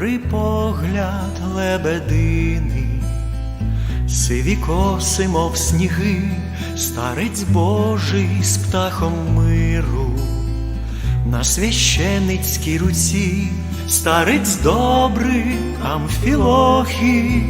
Гори погляд лебедини, сиві коси, мов сніги, старець Божий з птахом миру, на священицькій руці, старець добрий амфілохі,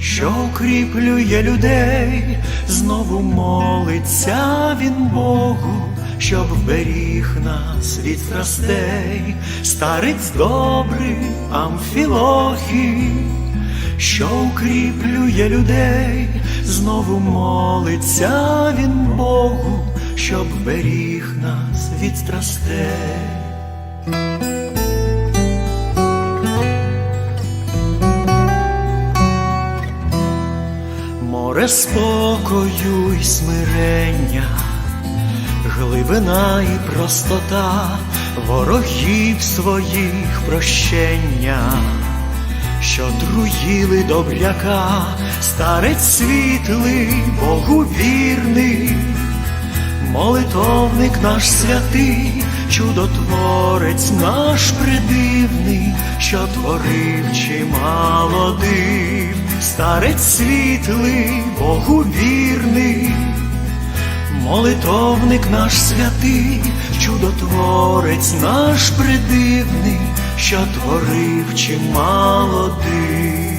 що укріплює людей, знову молиться він Богу щоб вберіг нас від страстей, старець добрий Амфілохій, що укріплює людей, знову молиться він Богу, щоб вберіг нас від страстей. Море спокою й смирення, глибина і простота, ворогів своїх прощення, що труїли добряка, старець світлий, Богу вірний, молитовник наш святий, чудотворець наш придивний, що творив чимало див, старець світлий, Богу вірний, молитовник наш святий, чудотворець наш придивний, що творив чимало див.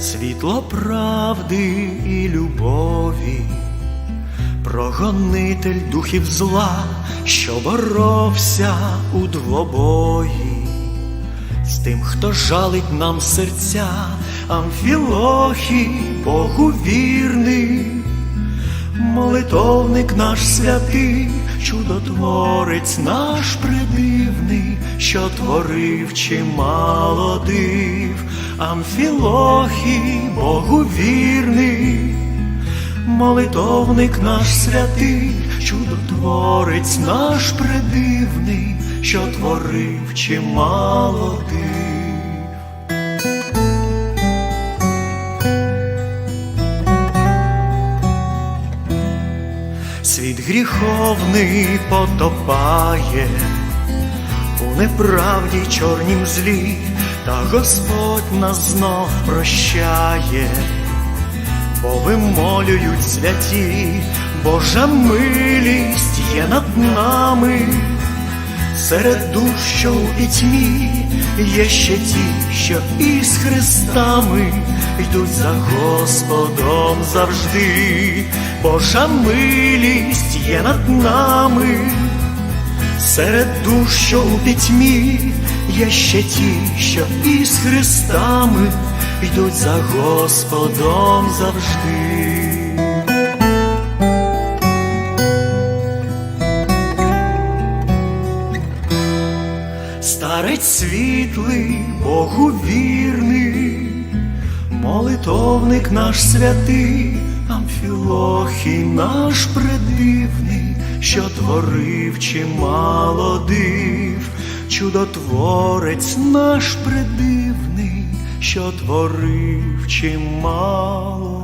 Світло правди і любові, прогонитель духів зла, що боровся у двобої, з тим, хто жалить нам серця, Амфілохій, Богу вірний, молитовник наш святий, чудотворець наш придивний, що творив чимало див, Амфілохій, Богу вірний, молитовник наш святий, чудотворець наш придивний, що творив чимало див. Світ гріховний потопає у неправді чорнім злі, та Господь нас знов прощає, бо вимолюють святі, Божа милість є над нами, серед душ, що у пітьмі, є ще ті, що із хрестами йдуть за Господом завжди, Божа милість є над нами, серед душ, що у пітьмі, є ще ті, що із хрестами йдуть за Господом завжди. Старець світлий, Богу вірний, молитовник наш святий, Амфілохій наш придивний, що творив чимало див, чудотворець наш придивний, що творив чимало